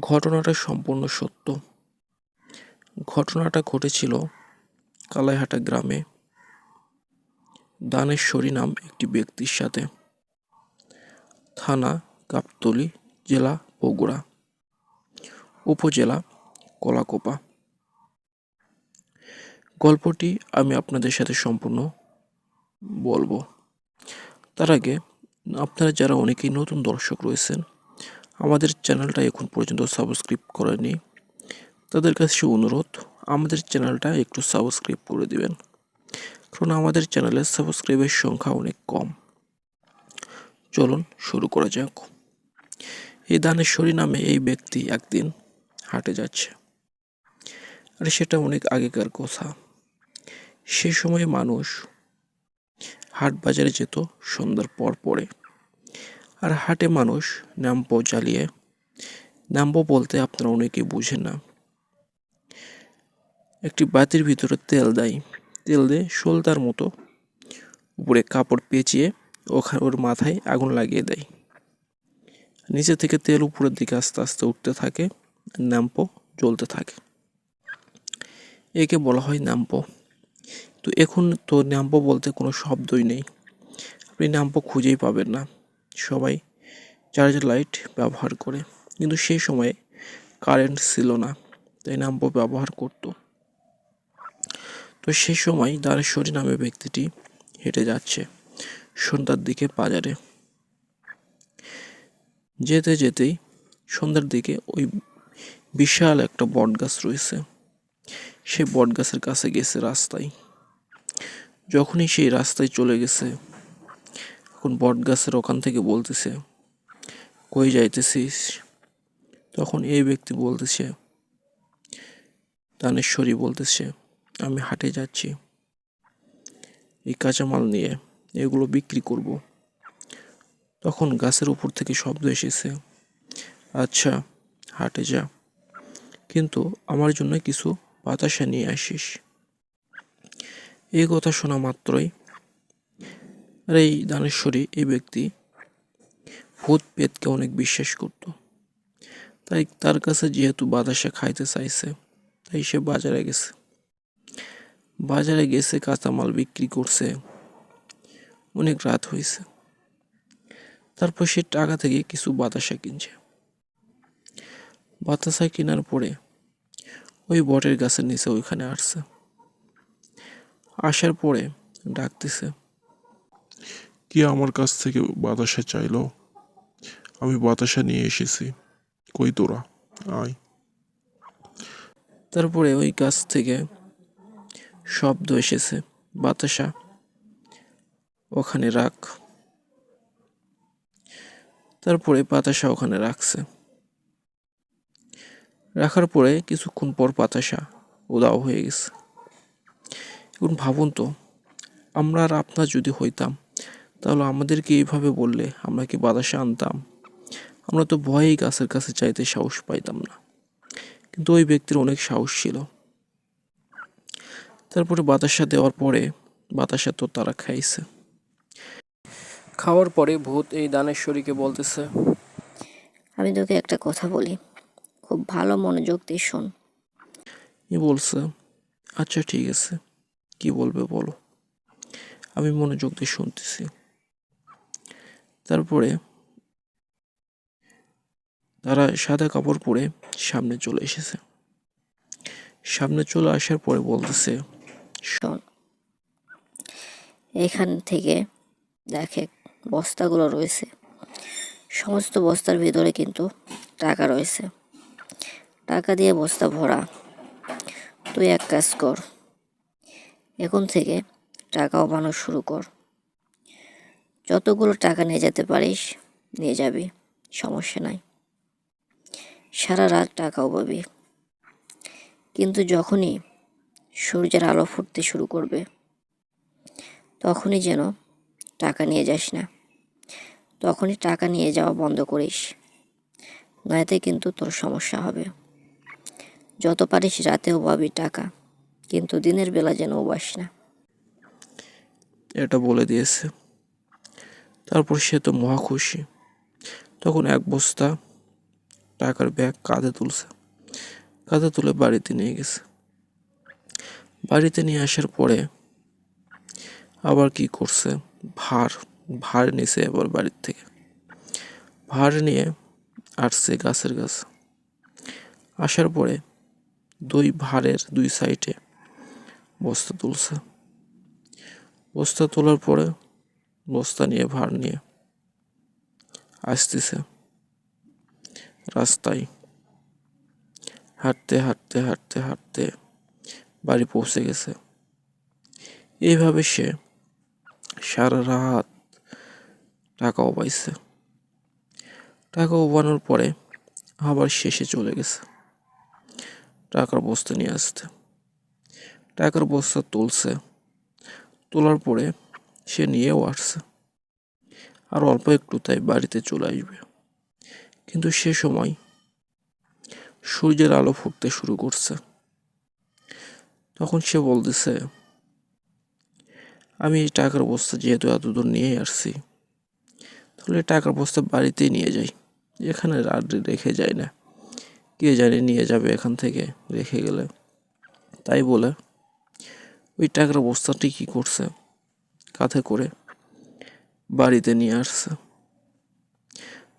ঘটনাটা সম্পূর্ণ সত্য। ঘটনাটা ঘটেছিল কালাইহাটা গ্রামে। দানেশ্বরী নাম একটি ব্যক্তির সাথে। থানা গাবতলী জেলা, বগুড়া। উপজেলা, কলাকোপা। গল্পটি আমি আপনাদের সাথে সম্পূর্ণ বলব। তার আগে আপনারা যারা অনেকেই নতুন দর্শক রয়েছেন আমাদের চ্যানেলটা এখন পর্যন্ত সাবস্ক্রাইব করেনি, তাদের কাছে অনুরোধ, আমাদের চ্যানেলটা একটু সাবস্ক্রাইব করে দিবেন। কারণ আমাদের চ্যানেলের সাবস্ক্রাইবের সংখ্যা অনেক কম। চলুন শুরু করা যাক। এই দানেশ্বরী নামে এই ব্যক্তি একদিন হাটে যাচ্ছে। আর সেটা অনেক আগেকার কথা। সে সময় মানুষ হাট বাজারে যেত, সন্ধ্যার পর পরে। আর হাটে মানুষ ন্যাম্পো জ্বালিয়ে ন্যাম্পো বলতে আপনারা অনেকেই বুঝেন না। একটি বাতির ভিতরে তেল দেয়। তেল দিয়ে শোলদার মতো উপরে কাপড় পেঁচিয়ে ওখানে ওর মাথায় আগুন লাগিয়ে দেয়। নিচে থেকে তেল উপরের দিকে আস্তে আস্তে উঠতে থাকে, নাম্পো জ্বলতে থাকে। একে বলা হয় নাম্পো। তো এখন তো নাম্পো বলতে কোনো শব্দই নেই। আপনি নাম্পো খুঁজেই পাবেন না। সবাই চার্জার লাইট ব্যবহার করে। কিন্তু সেই সময়ে কারেন্ট ছিল না, তাই ন্যাম্পো ব্যবহার করতো। তো সেই সময় দ্বারেশ্বরী নামে ব্যক্তিটি হেঁটে যাচ্ছে সন্ধ্যার দিকে বাজারে। যেতে যেতেই সন্ধ্যার দিকে ওই বিশাল একটা বট গাছ রয়েছে। সেই বট গাছের কাছে গেছে রাস্তায়। যখনই সেই রাস্তায় চলে গেছে এখন বট গাছের ওখান থেকে বলতেছে, কই যাইতেছিস? তখন এই ব্যক্তি বলতেছে, দানেশ্বরী বলতেছে, আমি হাটে যাচ্ছি, এই কাঁচামাল নিয়ে এগুলো বিক্রি করব। তখন গাছের উপর থেকে শব্দ এসেছে আচ্ছা হাটে যা, কিন্তু আমার জন্য কিছু বাতাসা নিয়ে আসিস। এই কথা শোনা মাত্রই আর এই দানেশ্বরী এই ব্যক্তি ভূত পেতকে অনেক বিশ্বাস করত। তাই তার কাছে যেহেতু বাতাসা খাইতে চাইছে, তাই সে বাজারে গেছে। বাজারে গেছে, কাঁচামাল বিক্রি করছে। অনেক রাত হয়েছে। তারপর সে টাকা থেকে কিছু বাতাসা কিনছে। বাতাসা কেনার পরে ওই বটের গাছের নিচে ওইখানে আসছে। আসার পরে ডাকতেছে কি আমার কাছ থেকে বাতাসা চাইলো? আমি বাতাসা নিয়ে এসেছি। কই তোরা? আয়। তারপরে ওই গাছ থেকে শব্দ এসেছে, বাতাসা। ওখানে রাখ। তারপরে বাতাসা ওখানে রাখছে। রাখার পরে কিছুক্ষণ পর বাতাসা উদাও হয়ে গেছে। এখন ভাবুন তো, আমরা আর আপনার যদি হইতাম তাহলে আমাদেরকে এইভাবে বললে আমরা কি বাতাসে আনতাম আমরা তো ভয়েই গাছের কাছে চাইতে সাহস পাইতাম না। কিন্তু ওই ব্যক্তির অনেক সাহস ছিল। তারপরে বাতাসা দেওয়ার পরে বাতাসা তো তারা খাইছে। খাওয়ার পরে ভূত এই দানেশ্বরীকে বলতেছে আমি তোকে একটা কথা বলি। খুব ভালো মনোযোগ দিয়ে শোন। ই বলছে আচ্ছা ঠিক আছে কি বলবে বলো। আমি মনোযোগ দিয়ে শুনতেছি। তারপরে তারা সাদা কাপড় পরে সামনে চলে এসেছে। সামনে চলে আসার পরে বলতেছে, শোন, এখান থেকে দেখে বস্তাগুলো রয়েছে। সমস্ত বস্তার ভিতরে কিন্তু টাকা রয়েছে। টাকা দিয়ে বস্তা ভরা। তুই এক কাজ কর, এখন থেকে টাকা ওপানো শুরু কর। যতগুলো টাকা নিয়ে যেতে পারিস, নিয়ে যাবি, সমস্যা নাই। সারা রাত টাকাও পাবি। কিন্তু যখনই সূর্যের আলো ফুটতে শুরু করবে, তখনই যেন টাকা নিয়ে যাস না। তখনই টাকা নিয়ে যাওয়া বন্ধ করিস, নয়তে কিন্তু তোর সমস্যা হবে। যত পারিস রাতেও পাবি টাকা, কিন্তু দিনের বেলা যেন উবাস না। এটা বলে দিয়েছে। তারপর সে তো মহা খুশি। তখন এক বস্তা টাকার ব্যাগ কাঁধে তুলছে। কাঁধে তুলে বাড়িতে নিয়ে গেছে। বাড়িতে নিয়ে আসার পরে আবার কি করছে? ভার ভার নিছে এবার বাড়ির থেকে। ভার নিয়ে আসছে গাছের গাছ। আসার পরে দুই ভারের দুই সাইডে বস্তা তুলছে। বস্তা তোলার পরে বস্তা নিয়ে, ভার নিয়ে আসতেছে রাস্তায়। হাঁটতে হাঁটতে হাঁটতে হাঁটতে বাড়ি পৌঁছে গেছে। এইভাবে সে সারা রাত টাকাও পাইছে। টাকা উবানোর পরে আবার শেষে চলে গেছে। টাকার বস্তা নিয়ে আসতে। টাকার বস্তা তুলছে। তোলার পরে সে নিয়েও আসছে। আর অল্প একটু, তাই বাড়িতে চলে আসবে। কিন্তু সে সময় সূর্যের আলো ফুটতে শুরু করছে। তখন সে বলতেছে, আমি এই টাকার বস্তা যেহেতু এত দূর নিয়ে আসছি, তাহলে টাকার বস্তা বাড়িতেই নিয়ে যাই। এখানে আর রেখে যায় না। কে জানে নিয়ে যাবে এখান থেকে রেখে গেলে। তাই বলে, ওই টাকার বস্তাটি কি করছে? কাঁধে করে বাড়িতে নিয়ে আসছে।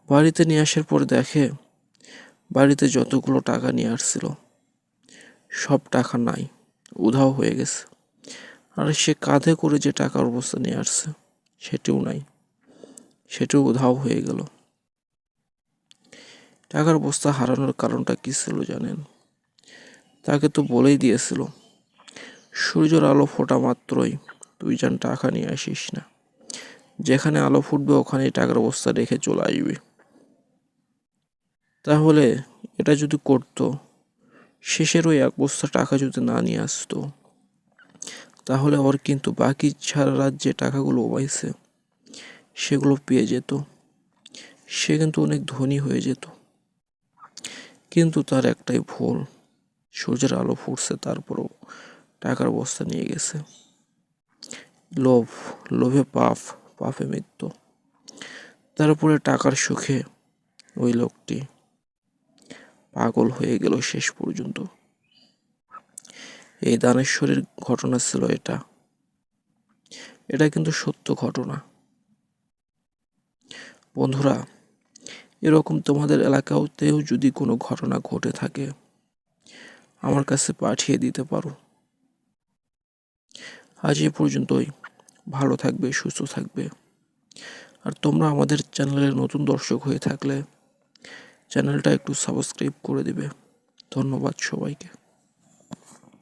বাড়িতে নিয়ে আসার পর দেখে বাড়িতে যতগুলো টাকা নিয়ে আসছিল, সব টাকা নাই, উধাও হয়ে গেছে। আর সে কাঁধে করে যে টাকার বস্তা নিয়ে আসছে, সেটিও নাই, সেটিও উধাও হয়ে গেল। টাকার বস্তা হারানোর কারণটা কী ছিল জানেন? তাকে তো বলেই দিয়েছিল, সূর্যের আলো ফোটা মাত্রই তুই যেন টাকা নিয়ে আসিস না। যেখানে আলো ফুটবে, ওখানেই টাকার বস্তা রেখে চলে আসবি। তাহলে এটা যদি করতো, শেষের ওই এক বস্তা টাকা যদি না নিয়ে আসতো, তাহলে ওর কিন্তু বাকি সারা রাত যে টাকাগুলো পাইছে সেগুলো পেয়ে যেত। সে কিন্তু অনেক ধনী হয়ে যেত। কিন্তু তার একটাই ভুল, সূর্যের আলো ফুটছে, তারপরও টাকার বস্তা নিয়ে গেছে। লোভ, লোভে পাপ, পাপে মৃত্যু। তার উপরে টাকার সুখে ওই লোকটি পাগল হয়ে গেল শেষ পর্যন্ত। এই দানেশ্বরের ঘটনা ছিল এটা। এটা কিন্তু সত্য ঘটনা। বন্ধুরা, এরকম তোমাদের এলাকাতেও যদি কোনো ঘটনা ঘটে থাকে, আমার কাছে পাঠিয়ে দিতে পারো। আজ এ পর্যন্তই। ভালো থাকবে, সুস্থ থাকবে। আর তোমরা আমাদের চ্যানেলের নতুন দর্শক হয়ে থাকলে চ্যানেলটা একটু সাবস্ক্রাইব করে দিবে। ধন্যবাদ সবাইকে।